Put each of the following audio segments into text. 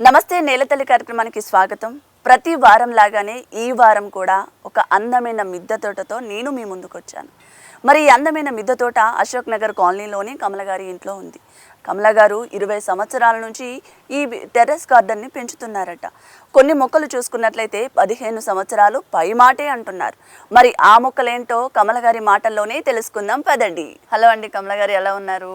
నమస్తే నేలతల్లి కార్యక్రమానికి స్వాగతం. ప్రతి వారం లాగానే ఈ వారం కూడా ఒక అందమైన మిద్దె తోటతో నేను మీ ముందుకు వచ్చాను మరి ఈ అందమైన మిద్దె తోట అశోక్ నగర్ కాలనీలోని కమల గారి ఇంట్లో ఉంది. కమల గారు ఇరవై సంవత్సరాల నుంచి ఈ టెర్రస్ గార్డెన్ని పెంచుతున్నారట. కొన్ని మొక్కలు చూసుకున్నట్లయితే పదిహేను సంవత్సరాలు పై మాటే అంటున్నారు. మరి ఆ మొక్కలేంటో కమల గారి మాటల్లోనే తెలుసుకుందాం పదండి. హలో అండి కమల గారు ఎలా ఉన్నారు?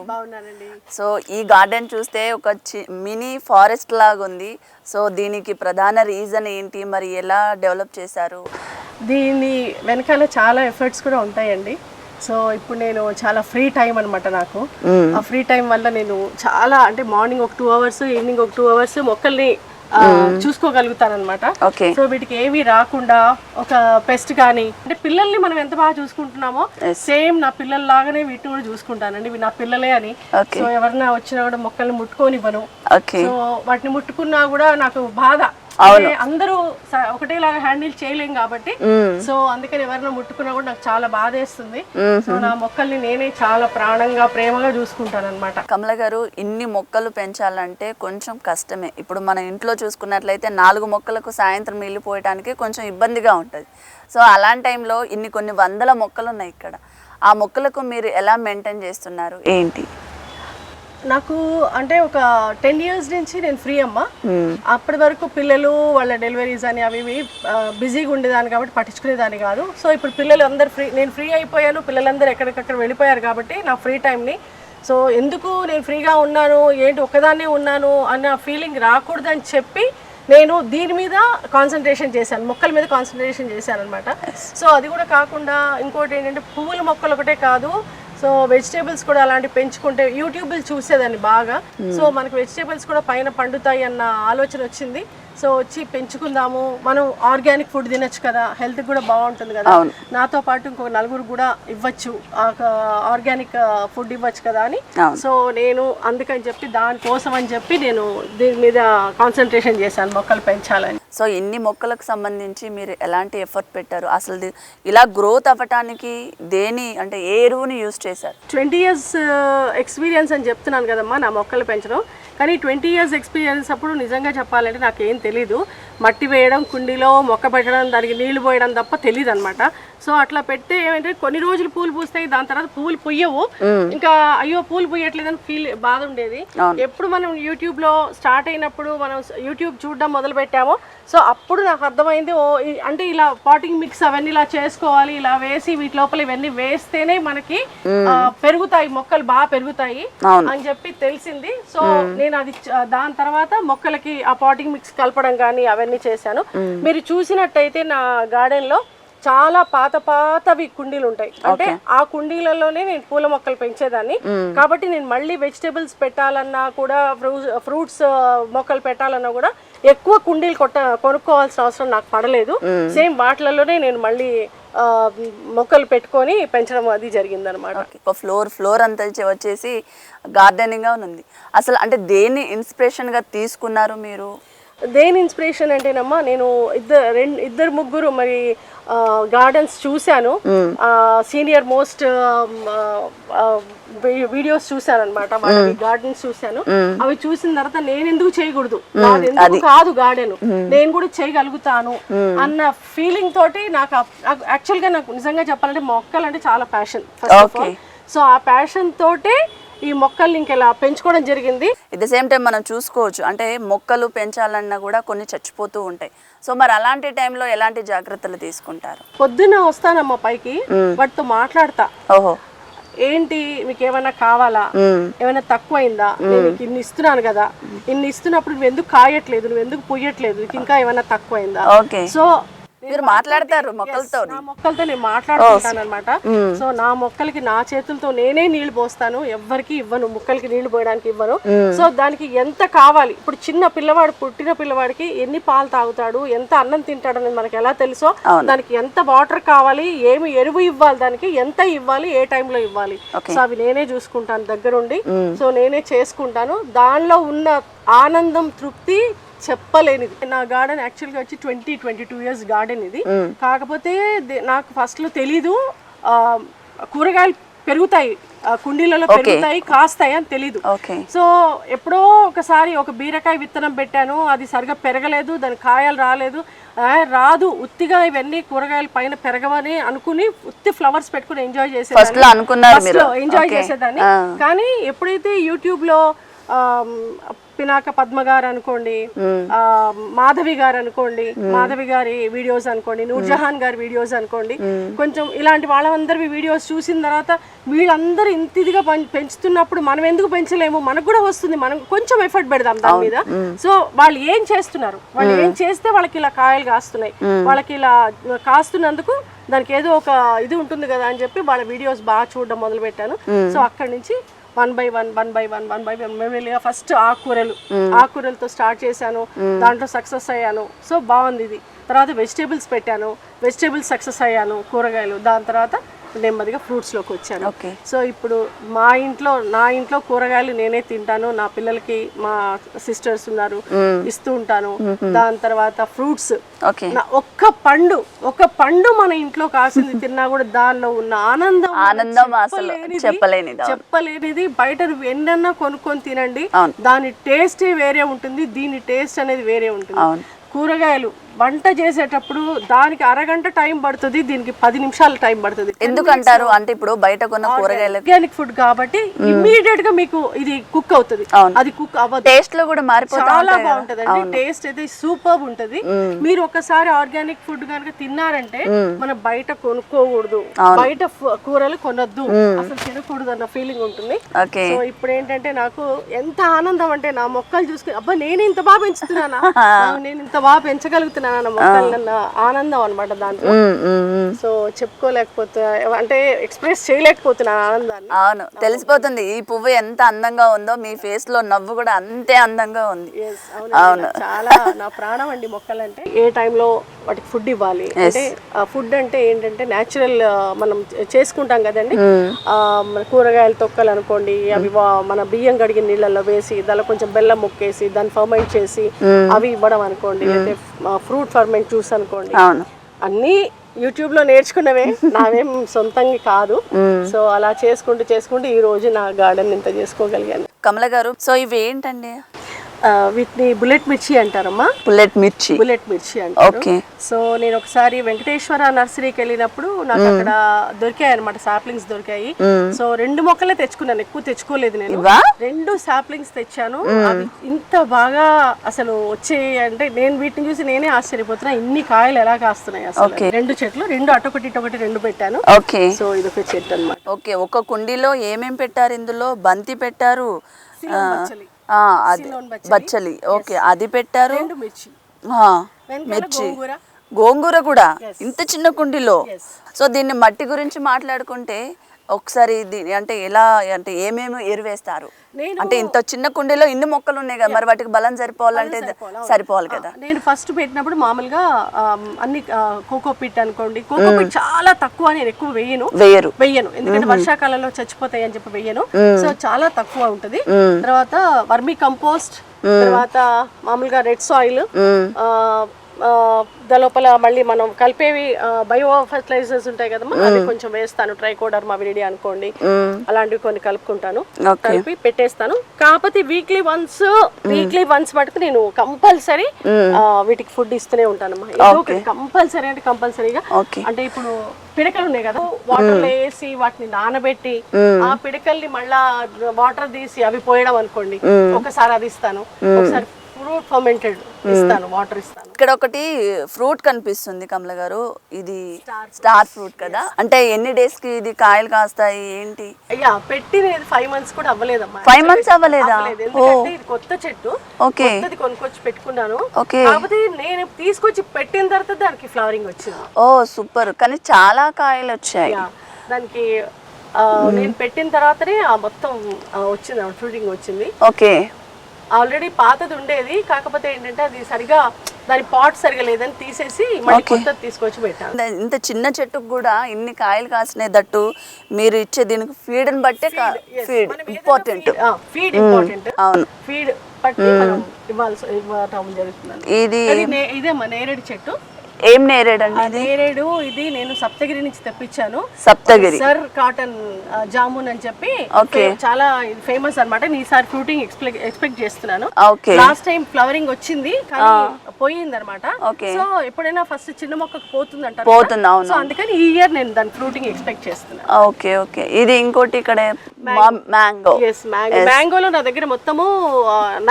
సో ఈ గార్డెన్ చూస్తే ఒక చి మినీ ఫారెస్ట్ లాగా ఉంది సో దీనికి ప్రధాన రీజన్ ఏంటి? మరి ఎలా డెవలప్ చేశారు? దీని వెనకాల చాలా ఎఫర్ట్స్ కూడా ఉంటాయండి. సో ఇప్పుడు నేను చాలా ఫ్రీ టైం అనమాట నాకు. ఆ ఫ్రీ టైం వల్ల నేను చాలా అంటే మార్నింగ్ ఒక టూ అవర్స్ ఈవినింగ్ ఒక టూ అవర్స్ మొక్కల్ని ఆ, చూసుకోగలుగుతానన్నమాట. ఓకే. సో వీటికి ఏవి రాకుండా ఒక పెస్ట్ కానీ అంటే పిల్లల్ని మనం ఎంత బాగా చూసుకుంటున్నామో సేమ్ నా పిల్లల లాగానే వీటిని కూడా చూసుకుంటానండి. ఇవి నా పిల్లలే అని. సో ఎవరైనా వచ్చినా కూడా మొక్కల్ని ముట్టుకోనివ్వను. సో వాటిని ముట్టుకున్నా కూడా నాకు బాధ. అందరూ ఒకటేలాగా హ్యాండిల్ చేయలేం కాబట్టి సో అందుకని ఎవరైనా ముట్టుకున్నా కూడా నాకు చాలా బాధ వేస్తుంది. సో నా మొక్కల్ని నేనే చాలా ప్రాణంగా ప్రేమగా చూసుకుంటాను అనమాట కమల గారు ఇన్ని మొక్కలు పెంచాలంటే కొంచెం కష్టమే. ఇప్పుడు మన ఇంట్లో చూసుకున్నట్లయితే నాలుగు మొక్కలకు సాయంత్రం నీళ్ళు పోయడానికి కొంచెం ఇబ్బందిగా ఉంటుంది. సో అలాంటి టైంలో ఇన్ని కొన్ని వందల మొక్కలు ఉన్నాయి ఇక్కడ. ఆ మొక్కలకు మీరు ఎలా మెయింటైన్ చేస్తున్నారు? ఏంటి? నాకు అంటే ఒక టెన్ ఇయర్స్ నుంచి నేను ఫ్రీ అమ్మ. అప్పటి వరకు పిల్లలు వాళ్ళ డెలివరీస్ అని అవి ఇవి బిజీగా ఉండేదాన్ని కాబట్టి పట్టించుకునేదాన్ని కాదు. సో ఇప్పుడు పిల్లలు అందరు ఫ్రీ నేను ఫ్రీ అయిపోయాను పిల్లలందరూ ఎక్కడికక్కడ వెళ్ళిపోయారు కాబట్టి నా ఫ్రీ టైంని సో ఎందుకు నేను ఫ్రీగా ఉన్నాను ఏంటి ఒక్కదాన్నే ఉన్నాను అన్న ఫీలింగ్ రాకూడదని చెప్పి నేను దీని మీద కాన్సన్ట్రేషన్ చేశాను మొక్కల మీద కాన్సన్ట్రేషన్ చేశాను అనమాట సో అది కూడా కాకుండా ఇంకోటి ఏంటంటే పువ్వుల మొక్కలు ఒకటే కాదు సో వెజిటేబుల్స్ కూడా అలాంటి పెంచుకుంటే యూట్యూబ్లు చూసేదాన్ని బాగా. సో మనకు వెజిటేబుల్స్ కూడా పైన పండుతాయి అన్న ఆలోచన వచ్చింది. సో వచ్చి పెంచుకుందాము. మనం ఆర్గానిక్ ఫుడ్ తినొచ్చు కదా హెల్త్ కూడా బాగుంటుంది కదా. నాతో పాటు ఇంకొక నలుగురు కూడా ఇవ్వచ్చు. ఆర్గానిక్ ఫుడ్ ఇవ్వచ్చు కదా అని. సో నేను అందుకని చెప్పి దానికోసం అని చెప్పి నేను దీని మీద కాన్సన్ట్రేషన్ చేశాను మొక్కలు పెంచాలని. సో ఇన్ని మొక్కలకు సంబంధించి మీరు ఎలాంటి ఎఫర్ట్ పెట్టారు? అసలు ఇలా గ్రోత్ అవ్వటానికి దేని అంటే ఏ ఎరువుని యూజ్ చేశారు? ట్వంటీ ఇయర్స్ ఎక్స్పీరియన్స్ అని చెప్తున్నాను కదమ్మా నా మొక్కలు పెంచడం. కానీ ట్వంటీ ఇయర్స్ ఎక్స్పీరియన్స్ అప్పుడు నిజంగా చెప్పాలంటే నాకు ఏం తెలీదు. మట్టి వేయడం కుండీలో మొక్క పెట్టడం దానికి నీళ్ళు పోయడం తప్ప తెలియదు అనమాట సో అట్లా పెడితే ఏమంటే కొన్ని రోజులు పూలు పూస్తాయి దాని తర్వాత పూలు పుయ్యవు. ఇంకా అయ్యో పూలు పుయ్యట్లేదని ఫీల్ బాధ ఉండేది. ఎప్పుడు మనం యూట్యూబ్లో స్టార్ట్ అయినప్పుడు మనం యూట్యూబ్ చూడడం మొదలు పెట్టామో. సో అప్పుడు నాకు అర్థమైంది ఓ అంటే ఇలా పాటింగ్ మిక్స్ అవన్నీ ఇలా చేసుకోవాలి ఇలా వేసి వీటి లోపల ఇవన్నీ వేస్తేనే మనకి పెరుగుతాయి మొక్కలు బాగా పెరుగుతాయి. అని చెప్పి తెలిసింది. సో నేను అది చ- దాని తర్వాత మొక్కలకి ఆ పాటింగ్ మిక్స్ కలపడం కానీ అవన్నీ చేశాను. మీరు చూసినట్టయితే నా గార్డెన్లో చాలా పాత పాతవి కుండీలు ఉంటాయి. అంటే ఆ కుండీలలోనే నేను పూల మొక్కలు పెంచేదాన్ని. కాబట్టి నేను మళ్ళీ వెజిటేబుల్స్ పెట్టాలన్నా కూడా ఫ్రూట్స్ మొక్కలు పెట్టాలన్నా కూడా ఎక్కువ కుండీలు కొట్ట కొనుక్కోవాల్సిన అవసరం నాకు పడలేదు. సేమ్ వాటిలలోనే నేను మళ్ళీ మొక్కలు పెట్టుకొని పెంచడం అది జరిగిందనమాట. ఓకే. ఒక ఫ్లోర్ ఫ్లోర్ అంతా వచ్చి- వచ్చేసి గార్డెనింగ్గా ఉంది. అసలు అంటే దేన్ని ఇన్స్పిరేషన్గా తీసుకున్నారు మీరు? దేని ఇన్స్పిరేషన్ అంటేనమ్మా నేను ఇద్దరు రెండు ఇద్దరు ముగ్గురు మరి గార్డెన్స్ చూశాను. సీనియర్ మోస్ట్ వీడియోస్ చూశాను అనమాట గార్డెన్స్ చూశాను. అవి చూసిన తర్వాత నేను ఎందుకు చేయకూడదు ఎందుకు కాదు గార్డెన్. నేను కూడా చేయగలుగుతాను అన్న ఫీలింగ్ తోటి నాకు యాక్చువల్గా నాకు నిజంగా చెప్పాలంటే మొక్కలు అంటే చాలా passion first of all so ఆ ప్యాషన్ తోటే ఈ మొక్కల్ని ఇంకెలా పెంచుకోవడం జరిగింది? ఎట్ ద సేమ్ టైం మనం చూసుకోవచ్చు. అంటే మొక్కలు పెంచాలన్నా కూడా కొన్ని చచ్చిపోతూ ఉంటాయి. సో మరి అలాంటి టైంలో ఎలాంటి జాగ్రత్తలు తీసుకుంటారు? పొద్దున్న వస్తానమ్మా పైకి వాటితో మాట్లాడతా. ఓహో. ఏంటి మీకు ఏమైనా కావాలా ఏమైనా తక్కువైందా? నేను నీకు ఇన్ని ఇస్తున్నాను కదా. ఇన్ని ఇస్తున్నప్పుడు నువ్వు ఎందుకు కాయట్లేదు? నువ్వు ఎందుకు పొయ్యట్లేదు నీకు ఇంకా ఏమైనా తక్కువైందా? ఓకే. సో మీరు మాట్లాడతారు మొక్కలతో. నా మొక్కలతో నేను మాట్లాడుకుంటాను అనమాట సో నా మొక్కలకి నా చేతులతో నేనే నీళ్ళు పోస్తాను. ఎవ్వరికి ఇవ్వను మొక్కలకి నీళ్ళు పోయడానికి ఇవ్వను. సో దానికి ఎంత కావాలి? ఇప్పుడు చిన్న పిల్లవాడు పుట్టిన పిల్లవాడికి ఎన్ని పాలు తాగుతాడు ఎంత అన్నం తింటాడు అనేది మనకి ఎలా తెలుసో దానికి ఎంత వాటర్ కావాలి ఏమి ఎరువు ఇవ్వాలి దానికి ఎంత ఇవ్వాలి ఏ టైంలో ఇవ్వాలి. సో అవి నేనే చూసుకుంటాను దగ్గరుండి. సో నేనే చేసుకుంటాను. దానిలో ఉన్న ఆనందం తృప్తి చెప్పలేనిది. నా గార్డెన్ యాక్చువల్గా వచ్చి twenty twenty two years garden ఇది. కాకపోతే నాకు ఫస్ట్లో తెలీదు కూరగాయలు పెరుగుతాయి కుండీలలో పెరుగుతాయి కాస్తాయి అని తెలీదు. సో ఎప్పుడో ఒకసారి ఒక బీరకాయ విత్తనం పెట్టాను అది సరిగా పెరగలేదు దాని కాయలు రాలేదు రాదు ఉత్తిగా ఇవన్నీ కూరగాయల పైన పెరగవని అనుకుని ఉత్తి ఫ్లవర్స్ పెట్టుకుని ఎంజాయ్ ఫస్ట్ చేసేదాన్ని ఎంజాయ్. చేసేదాన్ని. కానీ ఎప్పుడైతే యూట్యూబ్లో పినాక పద్మ గారు అనుకోండి మాధవి గారు అనుకోండి మాధవి గారి వీడియోస్ అనుకోండి నూర్జహాన్ గారి వీడియోస్ అనుకోండి కొంచెం ఇలాంటి వాళ్ళందరి వీడియోస్ చూసిన తర్వాత వీళ్ళందరూ ఇంత ఇదిగా పెంచుతున్నప్పుడు మనం ఎందుకు పెంచలేము? మనకు కూడా వస్తుంది మనం కొంచెం ఎఫర్ట్ పెడదాం దాని మీద. సో వాళ్ళు ఏం చేస్తున్నారు? వాళ్ళు ఏం చేస్తే వాళ్ళకి ఇలా కాయలు కాస్తున్నాయి. వాళ్ళకి ఇలా కాస్తున్నందుకు దానికి ఏదో ఒక ఇది ఉంటుంది కదా అని చెప్పి వాళ్ళ వీడియోస్ బాగా చూడడం మొదలు పెట్టాను సో అక్కడి నుంచి one by one one by one one by one మెల్లిగా ఫస్ట్ ఆకుకూరలు ఆకుకూరలతో స్టార్ట్ చేశాను. దాంట్లో సక్సెస్ అయ్యాను. సో బాగుంది ఇది. తర్వాత వెజిటేబుల్స్ పెట్టాను. వెజిటేబుల్స్ సక్సెస్ అయ్యాను కూరగాయలు. దాని తర్వాత నెమ్మదిగా ఫ్రూట్స్లోకి వచ్చాను. ఓకే. సో ఇప్పుడు మా ఇంట్లో నా ఇంట్లో కూరగాయలు నేనే తింటాను. నా పిల్లలకి మా సిస్టర్స్ ఉన్నారు ఇస్తూ ఉంటాను. దాని తర్వాత ఫ్రూట్స్ ఒక్క పండు ఒక పండు మన ఇంట్లో కాసింది తిన్నా కూడా దానిలో ఉన్న ఆనందం ఆనందం అసలు చెప్పలేనిది. బయట ఎన్నన్నా కొనుక్కొని తినండి. దాని టేస్టే వేరే ఉంటుంది దీని టేస్ట్ అనేది వేరే ఉంటుంది. కూరగాయలు వంట చేసేటప్పుడు దానికి అరగంట టైం పడుతుంది దీనికి పది నిమిషాలు టైం పడుతుంది. ఎందుకంటారు అంటే ఇప్పుడు బయట కొన్న కూరగాయలు ఆర్గానిక్ ఫుడ్ కాబట్టి ఇమ్మీడియట్గా మీకు ఇది కుక్ అవుతుంది. అది కుక్ అవ్వదు. టేస్ట్లో కూడా మారిపోతా చాలా అండి టేస్ట్ అయితే సూపర్ ఉంటది. మీరు ఒకసారి ఆర్గానిక్ ఫుడ్ కనుక తిన్నారంటే మనం బయట కొనుక్కోకూడదు. బయట కూరలు కొనొద్దు. అసలు తినకూడదు అన్న ఫీలింగ్ ఉంటుంది సో ఇప్పుడు ఏంటంటే నాకు ఎంత ఆనందం అంటే నా మొక్కలు చూసుకుని అబ్బా నేను ఇంత బాగా పెంచుతున్నానా? నేను ఇంత బాగా పెంచగలుగుతున్నానా? నా మొక్కలు అన్న ఆనందం అనమాట దాంట్లో. సో చెప్పుకోలేకపోతే అంటే ఎక్స్ప్రెస్ చేయలేకపోతున్నాను ఆనందాన్ని. అవును తెలిసిపోతుంది. ఈ పువ్వు ఎంత అందంగా ఉందో మీ ఫేస్లో నవ్వు కూడా అంతే అందంగా ఉంది. నాకు చాలా నా ప్రాణం అండి మొక్కలంటే. ఏ టైంలో వాటికి ఫుడ్ ఇవ్వాలి? అంటే ఫుడ్ అంటే ఏంటంటే న్యాచురల్ మనం చేసుకుంటాం కదండి. కూరగాయల తొక్కలు అనుకోండి అవి మన బియ్యం కడిగిన నీళ్ళల్లో వేసి దానిలో కొంచెం బెల్లం ముక్కేసి దాన్ని ఫర్మెంట్ చేసి అవి ఇవ్వడం అనుకోండి. అంటే ఫ్రూట్ ఫర్మెంట్ జ్యూస్ అనుకోండి. అవును. అన్నీ యూట్యూబ్లో నేర్చుకున్నవే. నావేం సొంతంగా కాదు. సో అలా చేసుకుంటూ చేసుకుంటూ ఈ రోజు నా గార్డెన్ ఇంత చేసుకోగలిగాను. కమల గారు సో ఇవి ఏంటండి వీటిని బుల్లెట్ మిర్చి అంటారమ్మా. పుల్లెట్ మిర్చి. బుల్లెట్ మిర్చి అంటారు. ఓకే. సో నేను ఒకసారి వెంకటేశ్వర నర్సరీకి వెళ్ళినప్పుడు నాకు అక్కడ దొరికాయి అనమాట సాప్లింగ్స్ దొరికాయి. సో రెండు మొక్కలే తెచ్చుకున్నాను ఎక్కువ తెచ్చుకోలేదు నేను? రెండు సాప్లింగ్స్ తెచ్చాను. అవి ఇంత బాగా అసలు వచ్చే అంటే నేను వీటిని చూసి నేనే ఆశ్చర్యపోతున్నా ఇన్ని కాయలు ఎలా కాస్తున్నాయి అసలు. రెండు చెట్లు రెండు అటొకటి ఇటొకటి రెండు పెట్టాను. ఓకే. సో ఇది ఒక చెట్టు అనమాట ఓకే ఒక కుండీలో ఏమేం పెట్టారు ఇందులో? బంతి పెట్టారు. అది బచ్చలి. ఓకే అది పెట్టారు. మిర్చి. గోంగూర. కూడా? ఇంత చిన్న కుండీలో. సో దీన్ని మట్టి గురించి మాట్లాడుకుంటే ఒకసారి దీని అంటే ఎలా అంటే ఏమేమి ఎరువేస్తారు? నేను- అంటే ఇంత చిన్న కుండీలో ఇన్ని మొక్కలు ఉన్నాయి కదా మరి వాటికి బలం సరిపోవాలంటే సరిపోవాలి కదా. నేను ఫస్ట్ పెట్టినప్పుడు మామూలుగా అన్ని కోకో పిట్ అనుకోండి. కోకో పిట్ చాలా తక్కువ నేను ఎక్కువ వేయను. వేయరు. వెయ్యను ఎందుకంటే వర్షాకాలంలో చచ్చిపోతాయి అని చెప్పి వెయ్యను సో చాలా తక్కువ ఉంటది. తర్వాత వర్మీ కంపోస్ట్ తర్వాత మామూలుగా రెడ్ సాయిల్ దాని లోపల మళ్ళీ మనం కలిపేవి బయో ఫర్టిలైజర్స్ ఉంటాయి కదమ్మా అవి కొంచెం వేస్తాను ట్రైకోడర్ విరిడి అనుకోండి. అలాంటివి కొన్ని కలుపుకుంటాను కలిపి పెట్టేస్తాను. కాకపోతే వీక్లీ వన్స్ వీక్లీ వన్స్ మటుకు నేను కంపల్సరీ వీటికి ఫుడ్ ఇస్తూనే ఉంటానమ్మా. ఏదో కంపల్సరీ అంటే కంపల్సరీగా అంటే ఇప్పుడు పిడకలు ఉన్నాయి కదా వాటర్ వేసి వాటిని నానబెట్టి ఆ పిడకల్ని మళ్ళా వాటర్ తీసి అవి పోయడం అనుకోండి ఒకసారి అది ఇస్తాను. ఒకసారి ఫ్రూట్ ఫర్మెంటెడ్ ఇస్తాను వాటర్ ఇస్తాను. ఇక్కడ ఒకటి ఫ్రూట్ కనిపిస్తుంది కమల గారు. ఇది స్టార్ ఫ్రూట్. కదా? అంటే ఎన్ని డేస్కి ఇది కాయలు కాస్తాయి ఏంటి? అయ్యా పెట్టిన ఫైవ్ మంత్స్ కూడా అవ్వలేదమ్మా. ఫైవ్ మంత్స్ అవ్వలేదా. ఎందుకంటే ఇది కొత్త చెట్టు. ఓకే. కొత్తది కొనుక్కొచ్చి పెట్టుకున్నాను. ఓకే. కాకపోతే నేను తీసుకొచ్చి పెట్టిన తర్వాత దానికి ఫ్లవరింగ్ వచ్చింది. ఓ సూపర్. కానీ చాలా కాయలు వచ్చాయి. దానికి నేను పెట్టిన తర్వాతనే ఆ మొత్తం వచ్చింది ఫ్రూటింగ్ వచ్చింది. ఓకే. ఆల్రెడీ పాతది ఉండేది. కాకపోతే ఏంటంటే అది సరిగా దాని పాట్ సరిగా లేదని తీసేసి మళ్ళీ కొత్తది తీసుకొచ్చి పెట్టాను ఇంత- చిన్న చెట్టుకు కూడా ఇన్ని కాయలు కాసినాయి దట్టు మీరు ఇచ్చే దీనికి ఫీడ్ని బట్టే ఫీడ్ ఇంపార్టెంట్ ఫీడ్ ఇంపార్టెంట్ అవును. ఫీడ్ బట్టి మనం ఇవ్వాల్సి ఇవ్వటం జరుగుతుంది ఇది నే- ఇదేమ్మా నేరేడు చెట్టు. ఏం నేరేడండి ఇది నేరేడు ఇది నేను సప్తగిరి నుంచి తెప్పించాను. సప్తగిరి. సర్ కాటన్ జామున్ అని చెప్పి. ఫే- చాలా ఫేమస్ అన్నమాట. నేను ఈసారి ఫ్రూటింగ్ ఎక్స్పెక్ట్ చేస్తున్నాను. ఓకే. లాస్ట్ టైం ఫ్లవరింగ్ వచ్చింది కానీ పోయింది అనమాట. సో ఎప్పుడైనా ఫస్ట్ చిన్న మొక్కకు పోతుంది అంటారు పోతుంది అవును సో అందుకని ఈ ఇయర్ నేను దాని ఫ్రూటింగ్ ఎక్స్పెక్ట్ చేస్తున్నాను ఓకే ఓకే. ఇది ఇంకోటి ఇక్కడ మ్యాంగో. Yes mango. మ్యాంగోలో నా దగ్గర మొత్తము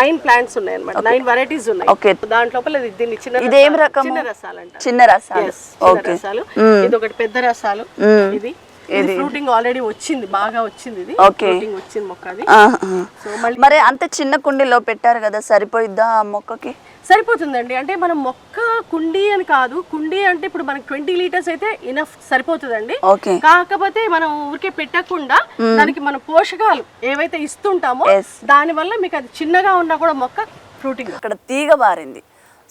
నైన్ ప్లాంట్స్ ఉన్నాయి అనమాట నైన్ వెరైటీస్ ఉన్నాయి. దాంట్లో ఇది- దీన్ని చిన్న ఇదేం రకము? చిన్న రసాలు అంట చిన్న రసాలు. ఓకే రసాలు. ఇది ఒకటి పెద్ద రసాలు. ఇది. ఇది ఫ్రూటింగ్ ఆల్రెడీ వచ్చింది బాగా వచ్చింది ఇది. వచ్చింది మొక్క అది ఆహా. సో మళ్ళీ మరి అంత చిన్న కుండీలో పెట్టారు కదా సరిపోయిద్దా ఆ మొక్కకి? సరిపోతుందండి. అంటే మనం మొక్క కుండీ అని కాదు కుండీ అంటే ఇప్పుడు మనకి ట్వంటీ లీటర్స్ అయితే ఇనఫ్ సరిపోతుందండి. కాకపోతే మనం ఊరికే పెట్టకుండా దానికి మన పోషకాలు ఏవైతే ఇస్తుంటామో. దాని వల్ల మీకు అది చిన్నగా ఉన్నా కూడా మొక్క ఫ్రూటింగ్ అక్కడ తీగ బారింది.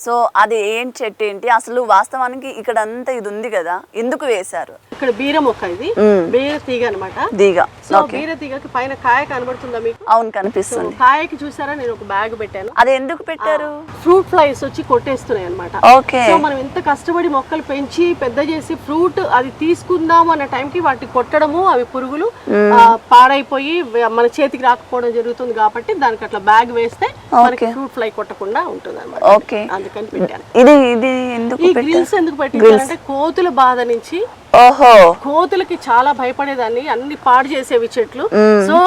సో అది ఏం చెట్టు ఏంటి? అసలు వాస్తవానికి ఇక్కడ అంతా ఇది ఉంది కదా ఎందుకు వేశారు? ఇక్కడ బీర మొక్క ఇది. బీర తీగ అనమాట తీగ. సో బీర తీగకి పైన కాయ కనబడుతుందా మీకు? అవును కనిపిస్తుంది. కాయకి చూసారా? నేను ఒక బ్యాగ్ పెట్టాను. అది ఎందుకు పెట్టారు? ఫ్రూట్ ఫ్లైస్ వచ్చి కొట్టేస్తున్నాయి అనమాట ఓకే. సో మనం ఎంత కష్టపడి మొక్కలు పెంచి పెద్ద చేసి ఫ్రూట్ అది తీసుకుందాము అన్న టైంకి వాటిని కొట్టడము అవి పురుగులు పాడైపోయి మన చేతికి రాకపోవడం జరుగుతుంది కాబట్టి దానికి అట్లా బ్యాగ్ వేస్తే మనకి ఫ్రూట్ ఫ్లై కొట్టకుండా ఉంటుంది అనమాట ఓకే అందుకని పెట్టాను ఇది ఇది ఎందుకు ఈ గ్రిల్స్ ఎందుకు పెట్టించారంటే కోతుల బాధ నుంచి ఓహో. కోతులకి చాలా భయపడేదాన్ని అన్ని పాడు చేసేవి చెట్లు. సో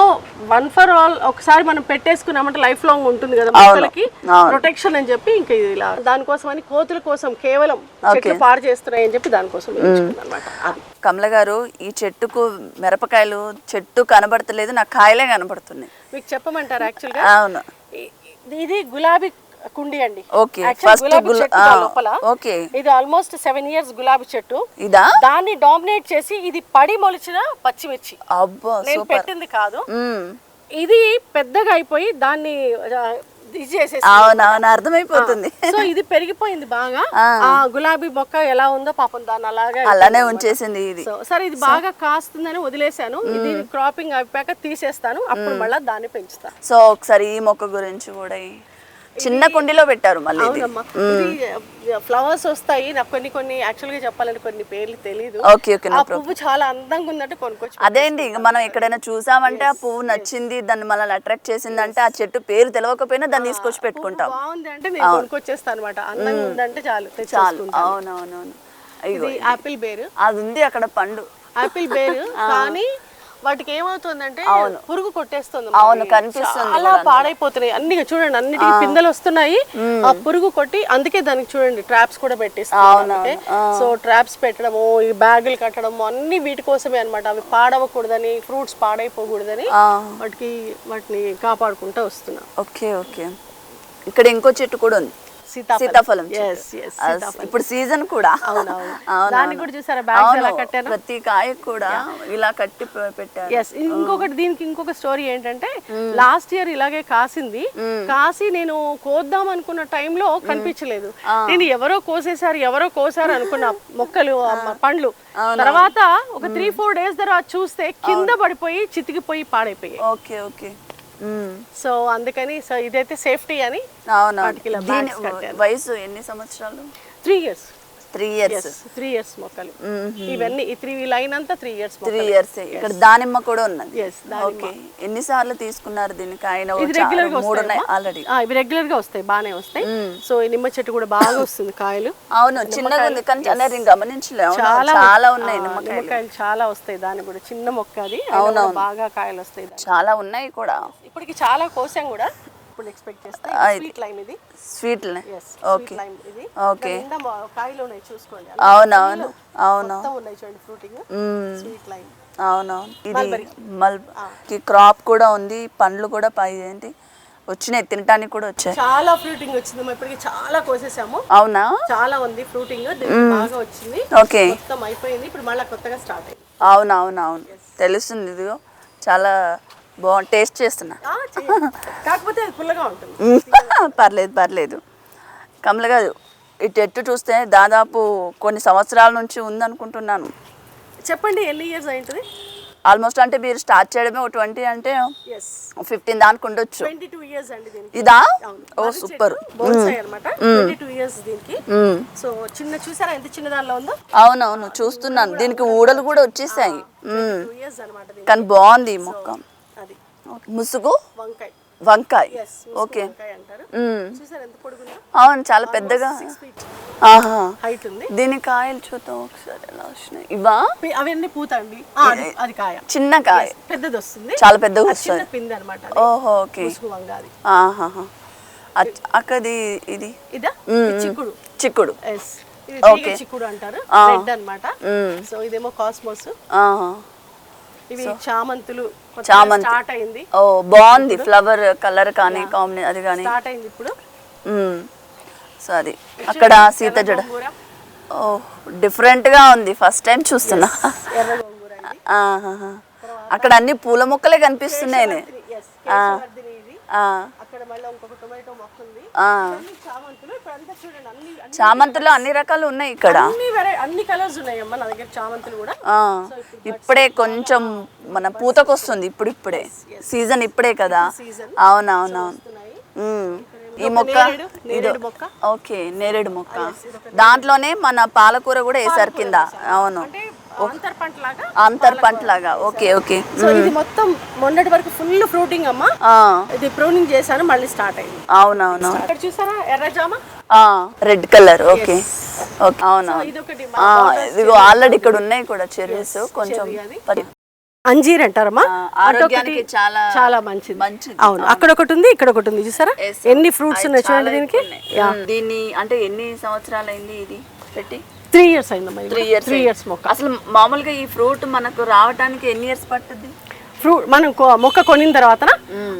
వన్ ఫర్ ఆల్ ఒకసారి మనం పెట్టేసుకున్నామంటే లైఫ్ లాంగ్ ఉంటుంది కదా మొక్కలకి. ప్రొటెక్షన్ అని చెప్పి ఇంకా ఇది ఇలా దానికోసం అని కోతుల కోసం కేవలం చెట్లు పాడు చేస్తున్నాయి అని చెప్పి దానికోసం అనమాట కమల గారు ఈ చెట్టుకు మిరపకాయలు చెట్టు కనబడతలేదు నాకు కాయలే కనబడుతున్నాయి. మీకు చెప్పమంటారు యాక్చువల్గా? అవును. ఇది గులాబీ కుండి అండి. ఓకే ఫస్ట్ లోపల ఓకే. ఇది ఆల్మోస్ట్ సెవెన్ ఇయర్స్ గులాబీ చెట్టు. ఇదా? దాన్ని డామినేట్ చేసి ఇది పడి మొలిచిన పచ్చిమిర్చి. అబ్బా నేను పెట్టింది కాదు. ఇది పెద్దగా అయిపోయి దాన్ని అవునవును అర్థమైపోతుంది. సో ఇది పెరిగిపోయింది బాగా. ఆ. గులాబీ మొక్క ఎలా ఉందో పాపం దాన్ని అలాగే అలానే ఉంచేసింది ఇది. సరే ఇది బాగా కాస్తుందని వదిలేశాను. ఇది క్రాపింగ్ అయిపోయాక తీసేస్తాను. అప్పుడు మళ్ళీ దాన్ని పెంచుతాను సో ఒకసారి ఈ మొక్క గురించి కూడా చిన్న కుండీలో పెట్టారు మళ్ళీ ఫ్లవర్స్ వస్తాయి. నాకు కొన్ని కొన్ని యాక్చువల్గా చెప్పాలంటే కొన్ని పేర్లు తెలియదు ఓకే ఓకే ఆ పువ్వు చాలా అందంగా ఉందంటే కొనుక్కొచ్చి అదే అండి ఇక మనం ఎక్కడైనా చూసామంటే ఆ పువ్వు నచ్చింది దాన్ని మనల్ని అట్రాక్ట్ చేసిందంటే ఆ చెట్టు పేరు తెలియకపోయినా దాన్ని తీసుకొచ్చి పెట్టుకుంటాం. బాగుంది అంటే నేను కొనుక్కొచ్చేస్తాను అనమాట అందంగా ఉందంటే చాలు చాలు. అవునవునవును. యాపిల్ బేర్. అది ఉంది అక్కడ పండు. యాపిల్ బేర్ కానీ వాటికి ఏమవుతుందంటే పురుగు కొట్టేస్తుంది అవును కనిపిస్తుంది చాలా పాడైపోతున్నాయి. అన్ని చూడండి అన్నిటికీ పిందెలు వస్తున్నాయి. ఆ పురుగు కొట్టి అందుకే దానికి చూడండి ట్రాప్స్ కూడా పెట్టేస్తున్నాయి సో ట్రాప్స్ పెట్టడము ఈ బ్యాగులు కట్టడము అన్ని వీటి కోసమే అన్నమాట. అవి పాడవకూడదని ఫ్రూట్స్ పాడైపోకూడదని వాటికి వాటిని కాపాడుకుంటూ వస్తున్నాం. Okay okay. ఇక్కడ ఇంకో చెట్టు కూడా ఉంది. సీతాఫలం. ఇప్పుడు సీజన్ కూడా. దాన్ని. కూడా చూసారా? కట్టాను? ప్రతి కాయ కూడా ఇలా కట్టి పెట్టారు. ఎస్ ఇంకొకటి దీనికి ఇంకొక స్టోరీ ఏంటంటే లాస్ట్ ఇయర్ ఇలాగే కాసింది. కాసి నేను కోద్దాం అనుకున్న టైంలో కనిపించలేదు. నేను ఎవరో కోసేసారు ఎవరో కోసారు అనుకున్న మొక్కలు పండ్లు. తర్వాత ఒక త్రీ ఫోర్ డేస్ తర్వాత చూస్తే కింద పడిపోయి చితికిపోయి పాడైపోయాయి. Okay okay. సో అందుకని సో ఇదైతే సేఫ్టీ అని. వయసు ఎన్ని సంవత్సరాలు? Three years. Three years three years మొక్కలు. ఇవన్నీ ఈ త్రీ లైన్ అంతా త్రీ ఇయర్స్ త్రీ ఇయర్స్ ఇక్కడ దానిమ్మ కూడా ఉన్నది. ఓకే ఎన్నిసార్లు తీసుకున్నారు దీనికి ఆయన రెగ్యులర్గా ఉన్నాయి ఆల్రెడీ ఇవి రెగ్యులర్గా వస్తాయి బాగానే వస్తాయి. సో ఈ నిమ్మ చెట్టు కూడా బాగా వస్తుంది కాయలు. అవును చిన్నగా ఉంది కానీ చాలా నేను అవును, చాలా ఉన్నాయి నిమ్మకాయలు చాలా వస్తాయి దాని కూడా. చిన్న మొక్క అది. కూడా బాగా కాయలు వస్తాయి. చాలా ఉన్నాయి కూడా. ఇప్పటికి చాలా కోసాం కూడా. ఇప్పుడు ఎక్స్పెక్ట్ చేస్తే స్వీట్ లైమ్ ఇది. Sweet okay. లైమ్ ఇది. ఓకే. కాయలు ఉన్నాయి చూసుకోండి. అవునవును అవును. ఉన్నాయి చూడండి ఫ్రూటింగ్. Sweet lime. అవునవును. ఇది మల్ క్రాప్ కూడా ఉంది. పండ్లు కూడా పై ఏంటి? వచ్చినాయి. తినటానికి కూడా వచ్చాయి. చాలా ఫ్రూటింగ్ వచ్చింది. మా ఇప్పటికి చాలా కోసేసాము. అవునా? చాలా ఉంది ఫ్రూటింగ్. బాగా వచ్చింది. ఓకే. మొత్తం అయిపోయింది. ఇప్పుడు మళ్ళీ కొత్తగా స్టార్ట్ అయింది. అవును అవును అవును తెలుస్తుంది ఇదిగో. చాలా బాగుంది టేస్ట్ చేస్తున్నా. కాకపోతే అది పుల్లగా ఉంటుంది. పర్లేదు పర్లేదు. కమల గారు ఈ చెట్టు చూస్తే దాదాపు కొన్ని సంవత్సరాల నుంచి ఉందనుకుంటున్నాను. చెప్పండి ఎన్ని ఇయర్స్ అయింటుంది? ఆల్మోస్ట్ అంటే మీరు స్టార్ట్ చేయడమే ఒక ట్వంటీ అంటే ఫిఫ్టీన్ దానికి ఉండొచ్చు. ఇదా. ఓ సూపర్. అవునవును చూస్తున్నాను. దీనికి ఊడలు కూడా వచ్చేసాయి. కానీ బాగుంది ఈ మొక్క. ముసుగు? వంకాయ. వంకాయ. ఓకే. అవును చాలా పెద్దగా. హైట్ ఉంది. దీని కాయలు చూద్దాం ఒకసారి ఎలా వచ్చినాయి. ఇవా? అవన్నీ పూత అండి అది కాయ. చిన్న కాయ. పెద్దది వస్తుంది. చాలా పెద్దగా వస్తుంది. పిండి అనమాట ఓహో ఓకే. అక్కది ఇది? ఇదా? చిక్కుడు. చిక్కుడు. చిక్కుడు అంటారు. రెడ్ అన్నమాట. మ్మ్. సో ఇదేమో కాస్మోస్ ఆహా. ఇవి చామంతులు చామంతి. స్టార్ట్ అయింది. ఓ బాగుంది. ఫ్లవర్ కలర్ కానీ కాంబినే అది కానీ. స్టార్ట్ అయింది ఇప్పుడు. సో అది. అక్కడ సీత జడ. ఓ డిఫరెంట్గా ఉంది. ఫస్ట్ టైం చూస్తున్నా. అక్కడ అన్ని పూల మొక్కలే కనిపిస్తున్నాయి. ఇది మళ్ళీ ఇంకొక టొమాటో మొక్క ఉంది. అన్ని చామంతులు. ఇప్పుడు అంతా చూడండి అన్ని అన్ని- చామంతులు అన్ని రకాలు ఉన్నాయి ఇక్కడ. అన్ని వెరై అన్ని కలర్స్ నా దగ్గర చామంతులు కూడా. ఆ, ఇప్పుడే కొంచెం మన పూతకొస్తుంది ఇప్పుడు ఇప్పుడే సీజన్ ఇప్పుడే కదా. సీజన్ అవునవునవును. ఉమ్. ఈ మొక్క నేరేడు, నేరేడు మొక్క. ఓకే నేరేడు మొక్క. దాంట్లోనే మన పాలకూర కూడా వేసారు కింద. అవును. అంటే అంతర్ పంట లాగా అంతర్ పంట లాగా. Okay okay. సో ఇది మొత్తం మొన్నటి వరకు ఫుల్ ఫ్రూటింగ్ అమ్మా. ఇది ప్రూనింగ్ చేశాను మళ్ళీ స్టార్ట్ అయింది. అవునవును. ఇక్కడ చూసారా? ఎర్ర జామ? Red colour okay. ఓకే. ఆ, ఇదిగో ఆల్రెడీ ఇక్కడ ఉన్నాయి కూడా చెర్రీస్ కొంచెం అంజీర్ అంటారమ్మా. అటొకటి ఆరోగ్యానికి చాలా చాలా మంచిది. మంచిది. అవును. అక్కడ ఒకటి ఉంది ఇక్కడ ఒకటి ఉంది. చూసారా. ఎన్ని ఫ్రూట్స్ ఉన్నాయి చూడండి దీనికి. దీన్ని అంటే ఎన్ని సంవత్సరాలు అయింది ఇది పెట్టి? త్రీ ఇయర్స్ అయిందమ్మా త్రీ ఇయర్స్ త్రీ ఇయర్స్ మొక్క. అసలు మామూలుగా ఈ ఫ్రూట్ మనకు రావడానికి ఎన్ని ఇయర్స్ పట్టుద్ది ఫ్రూట్ మనం మొక్క కొనిన తర్వాత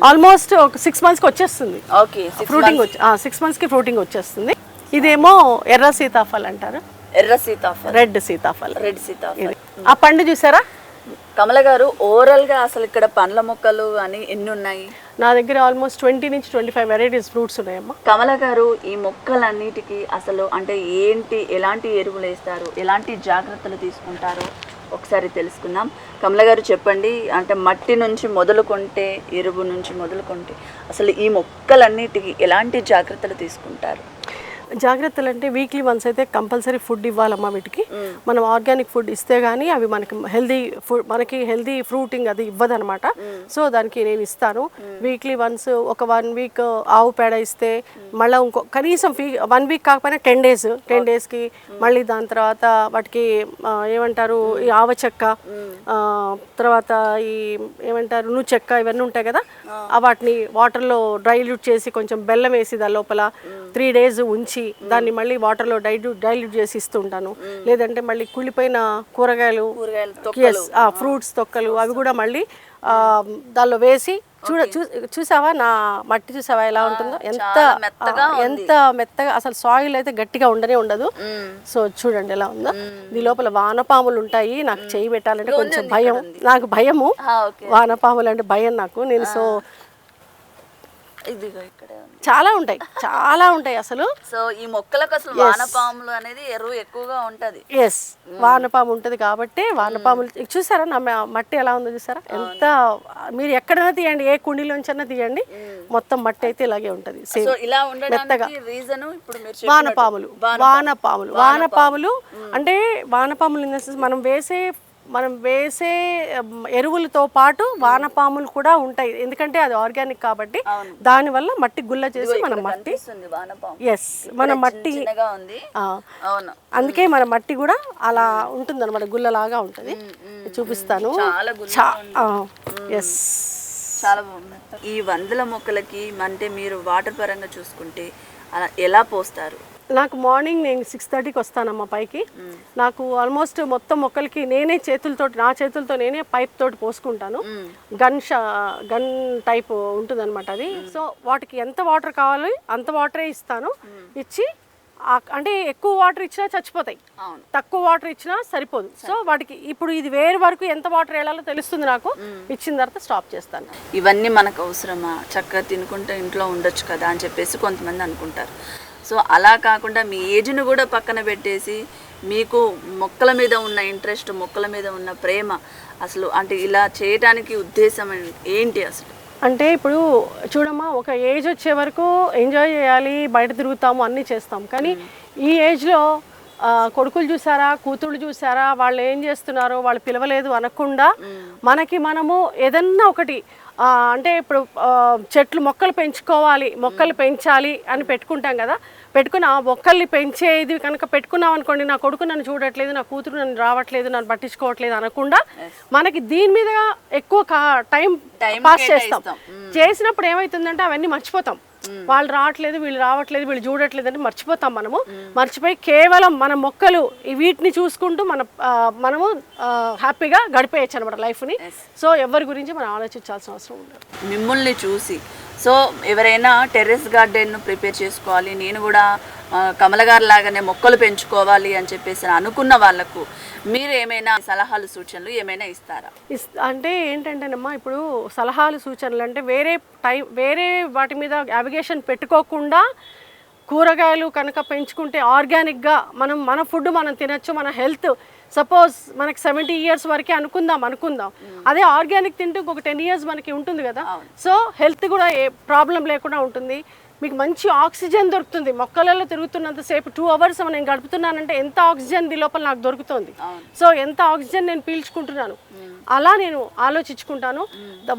ఆల్మోస్ట్ ఒక సిక్స్ మంత్స్కి వచ్చేస్తుంది. ఓకే ఫ్రూటింగ్ సిక్స్ మంత్స్కి ఫ్రూటింగ్ వచ్చేస్తుంది. ఇదేమో ఎర్ర సీతాఫల్ అంటారు. ఎర్ర సీతాఫల్. రెడ్ సీతాఫల్. రెడ్ సీతాఫల్. ఆ పండు చూసారా? కమల గారు ఓవరాల్గా అసలు ఇక్కడ పండ్ల మొక్కలు అని ఎన్ని ఉన్నాయి నా దగ్గర ఆల్మోస్ట్ ట్వంటీ నుంచి ట్వంటీ ఫైవ్ వెరైటీస్ ఫ్రూట్స్ ఉన్నాయమ్మా. కమల గారు ఈ మొక్కలన్నిటికీ అసలు అంటే ఏంటి ఎలాంటి ఎరువులు వేస్తారు ఎలాంటి జాగ్రత్తలు తీసుకుంటారు ఒకసారి తెలుసుకుందాం. కమల గారు చెప్పండి అంటే మట్టి నుంచి మొదలుకుంటే ఎరువు నుంచి మొదలుకుంటే అసలు ఈ మొక్కలన్నిటికీ ఎలాంటి జాగ్రత్తలు తీసుకుంటారు? జాగ్రత్తలు అంటే వీక్లీ వన్స్ అయితే కంపల్సరీ ఫుడ్ ఇవ్వాలమ్మా వీటికి. మనం ఆర్గానిక్ ఫుడ్ ఇస్తే కానీ అవి మనకి హెల్దీ ఫుడ్ మనకి హెల్దీ ఫ్రూటింగ్ అది ఇవ్వదనమాట సో దానికి నేను ఇస్తాను. వీక్లీ వన్స్ ఒక వన్ వీక్ ఆవు పేడ ఇస్తే మళ్ళీ ఇంకో కనీసం వన్ వీక్ కాకపోయినా టెన్ డేస్ టెన్ డేస్కి మళ్ళీ దాని తర్వాత వాటికి ఏమంటారు ఈ ఆవ చెక్క తర్వాత ఈ ఏమంటారు నువ్వు చెక్క ఇవన్నీ ఉంటాయి కదా వాటిని వాటర్లో డ్రైల్యూట్ చేసి కొంచెం బెల్లం వేసి దాని లోపల త్రీ డేస్ ఉంచి దాన్ని మళ్ళీ వాటర్లో డైల్యూట్ డైల్యూట్ చేసి ఇస్తుంటాను లేదంటే మళ్ళీ కుళ్ళిపోయిన కూరగాయలు ఫ్రూట్స్ తొక్కలు అవి కూడా మళ్ళీ ఆ, దానిలో వేసి చూడ చూ- చూసావా? నా మట్టి చూసావా ఎలా ఉంటుందో? ఎంత ఎంత మెత్తగా అసలు సాయిల్ అయితే గట్టిగా ఉండనే ఉండదు. సో చూడండి ఎలా ఉందో. దీని లోపల వానపాములు ఉంటాయి. నాకు చేయి పెట్టాలంటే కొంచెం భయం. నాకు భయము. వానపాములు అంటే భయం నాకు. నేను సో ఇదిగో ఇక్కడే చాలా ఉంటాయి. చాలా ఉంటాయి అసలు. సో ఈ మొక్కలకు అసలు వానపాములు అనేది ఎరువు ఎక్కువగా ఉంటది. ఎస్ వానపాము ఉంటుంది కాబట్టి వానపాములు చూసారా నా మట్టి ఎలా ఉందో చూసారా? ఎంత మీరు ఎక్కడైనా తీయండి ఏ కుండీలోంచైనా తీయండి మొత్తం మట్టి అయితే ఇలాగే ఉంటుంది. చెప్పినట్టు వానపాములు. వానపాములు. వానపాములు అంటే వానపాములు మనం వేసే మనం వేసే ఎరువులతో పాటు వానపాములు కూడా ఉంటాయి. ఎందుకంటే అది ఆర్గానిక్ కాబట్టి దానివల్ల మట్టి గుల్ల చేసి మనం మట్టి ఎస్ మన మట్టి అందుకే మన మట్టి కూడా అలా ఉంటుంది అనమాట గుల్లలాగా ఉంటుంది. చూపిస్తాను. ఎస్ చాలా బాగుంది. ఈ వందల మొక్కలకి అంటే మీరు వాటర్ పరంగా చూసుకుంటే అలా ఎలా పోస్తారు? నాకు మార్నింగ్ నేను సిక్స్ థర్టీకి వస్తానమ్మా పైకి. నాకు ఆల్మోస్ట్ మొత్తం మొక్కలకి నేనే చేతులతో నా చేతులతో నేనే పైప్ తోటి పోసుకుంటాను. గన్ షా గన్ టైప్ ఉంటుంది అనమాట అది. సో వాటికి ఎంత వాటర్ కావాలి అంత వాటరే ఇస్తాను. ఇచ్చి అంటే ఎక్కువ వాటర్ ఇచ్చినా చచ్చిపోతాయి. తక్కువ వాటర్ ఇచ్చినా సరిపోదు. సో వాటికి ఇప్పుడు ఇది వేరు వరకు ఎంత వాటర్ వేయాలో తెలుస్తుంది నాకు. ఇచ్చిన తర్వాత స్టాప్ చేస్తాను. ఇవన్నీ మనకు అవసరమా? చక్కగా తినుకుంటూ ఇంట్లో ఉండొచ్చు కదా అని చెప్పేసి కొంతమంది అనుకుంటారు. సో అలా కాకుండా మీ ఏజ్ను కూడా పక్కన పెట్టేసి మీకు మొక్కల మీద ఉన్న ఇంట్రెస్ట్ మొక్కల మీద ఉన్న ప్రేమ అసలు అంటే ఇలా చేయటానికి ఉద్దేశం ఏంటి అసలు? అంటే ఇప్పుడు చూడమ్మా ఒక ఏజ్ వచ్చే వరకు ఎంజాయ్ చేయాలి బయట తిరుగుతాము అన్నీ చేస్తాం. కానీ ఈ ఏజ్లో కొడుకులు చూసారా కూతుళ్ళు చూసారా వాళ్ళు ఏం చేస్తున్నారో వాళ్ళు పిలవలేదు అనకుండా మనకి మనము ఏదన్నా ఒకటి అంటే ఇప్పుడు చెట్లు మొక్కలు పెంచుకోవాలి మొక్కలు పెంచాలి అని పెట్టుకుంటాం కదా. పెట్టుకుని ఆ మొక్కల్ని పెంచేది కనుక పెట్టుకున్నాం అనుకోండి నా కొడుకు నన్ను చూడట్లేదు నా కూతురు నన్ను రావట్లేదు నన్ను పట్టించుకోవట్లేదు అనకుండా మనకి దీని మీద ఎక్కువ టైం పాస్ చేస్తాం. చేసినప్పుడు ఏమవుతుందంటే అవన్నీ మర్చిపోతాం. వాళ్ళు రావట్లేదు వీళ్ళు రావట్లేదు వీళ్ళు చూడట్లేదు అని మర్చిపోతాం మనము. మర్చిపోయి కేవలం మన మొక్కలు వీటిని చూసుకుంటూ మన మనము హ్యాపీగా గడిపేయచ్చు అనమాట లైఫ్ని సో ఎవరి గురించి మనం ఆలోచించాల్సిన అవసరం ఉండదు. మిమ్మల్ని చూసి సో ఎవరైనా టెర్రస్ గార్డెన్ను ప్రిపేర్ చేసుకోవాలి నేను కూడా కమల గారి లాగానే మొక్కలు పెంచుకోవాలి అని చెప్పేసి అనుకున్న వాళ్ళకు మీరు ఏమైనా సలహాలు సూచనలు ఏమైనా ఇస్తారా? ఇస్- అంటే ఏంటంటేనమ్మా ఇప్పుడు సలహాలు సూచనలు అంటే వేరే టైం వేరే వాటి మీద యావిగేషన్ పెట్టుకోకుండా కూరగాయలు కనుక పెంచుకుంటే ఆర్గానిక్గా మనం మన ఫుడ్ మనం తినచ్చు మన హెల్త్ సపోజ్ మనకి సెవెంటీ ఇయర్స్ వరకే అనుకుందాం అనుకుందాం. అదే ఆర్గానిక్ తింటే ఇంకొక టెన్ ఇయర్స్ మనకి ఉంటుంది కదా. సో హెల్త్ కూడా ఏ ప్రాబ్లం లేకుండా ఉంటుంది. మీకు మంచి ఆక్సిజన్ దొరుకుతుంది. మొక్కలలో తిరుగుతున్నంతసేపు టూ అవర్స్ నేను గడుపుతున్నానంటే ఎంత ఆక్సిజన్ ది లోపల నాకు దొరుకుతుంది. సో ఎంత ఆక్సిజన్ నేను పీల్చుకుంటున్నాను. అలా నేను ఆలోచించుకుంటాను.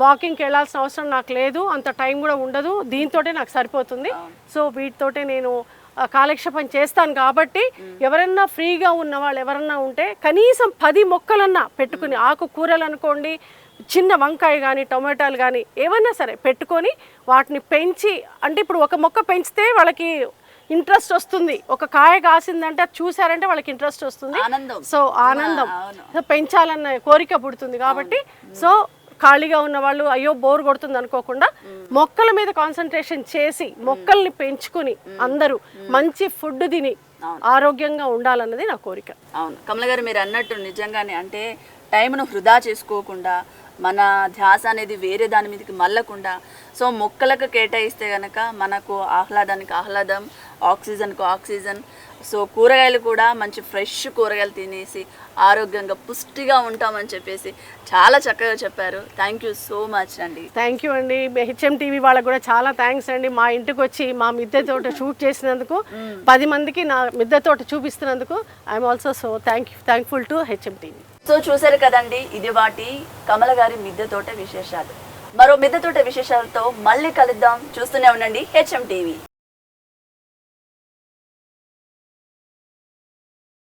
వాకింగ్కి వెళ్ళాల్సిన అవసరం నాకు లేదు. అంత టైం కూడా ఉండదు. దీంతోటే నాకు సరిపోతుంది. సో వీటితోటే నేను కాలక్షేపం చేస్తాను కాబట్టి ఎవరన్నా ఫ్రీగా ఉన్న వాళ్ళు ఎవరన్నా ఉంటే కనీసం పది మొక్కలన్నా పెట్టుకుని ఆకుకూరలు అనుకోండి చిన్న వంకాయ కానీ టొమాటోలు కానీ ఏమన్నా సరే పెట్టుకొని వాటిని పెంచి అంటే ఇప్పుడు ఒక మొక్క పెంచితే వాళ్ళకి ఇంట్రెస్ట్ వస్తుంది. ఒక కాయ కాసిందంటే అది చూసారంటే వాళ్ళకి ఇంట్రెస్ట్ వస్తుంది. సో ఆనందం. సో పెంచాలన్న కోరిక పుడుతుంది కాబట్టి సో ఖాళీగా ఉన్న వాళ్ళు అయ్యో బోర్ కొడుతుంది అనుకోకుండా మొక్కల మీద కాన్సన్ట్రేషన్ చేసి మొక్కల్ని పెంచుకుని అందరూ మంచి ఫుడ్ తిని ఆరోగ్యంగా ఉండాలన్నది నా కోరిక. అవును. కమల గారు మీరు అన్నట్టు నిజంగానే అంటే టైంను వృధా చేసుకోకుండా మన ధ్యాస అనేది వేరే దాని మీదకి మళ్ళకుండా సో మొక్కలకు కేటాయిస్తే గనక మనకు ఆహ్లాదానికి ఆహ్లాదం ఆక్సిజన్కు ఆక్సిజన్ సో కూరగాయలు కూడా మంచి ఫ్రెష్ కూరగాయలు తినేసి ఆరోగ్యంగా పుష్టిగా ఉంటామని చెప్పేసి చాలా చక్కగా చెప్పారు. థ్యాంక్ యూ సో మచ్ అండి. థ్యాంక్ యూ అండి. హెచ్ఎం టీవీ వాళ్ళకి కూడా చాలా థ్యాంక్స్ అండి. మా ఇంటికి వచ్చి మా మిద్దె తోట షూట్ చేసినందుకు పది మందికి నా మిద్దె తోట చూపిస్తున్నందుకు I'm also so thank you thankful to HM TV so చూసారు కదండి ఇది వాటి కమల గారి మిద్దె తోట విశేషాలు. మరో మిద్దె తోట విశేషాలతో మళ్ళీ కలుద్దాం. చూస్తూనే ఉండండి హెచ్ఎం టీవీ.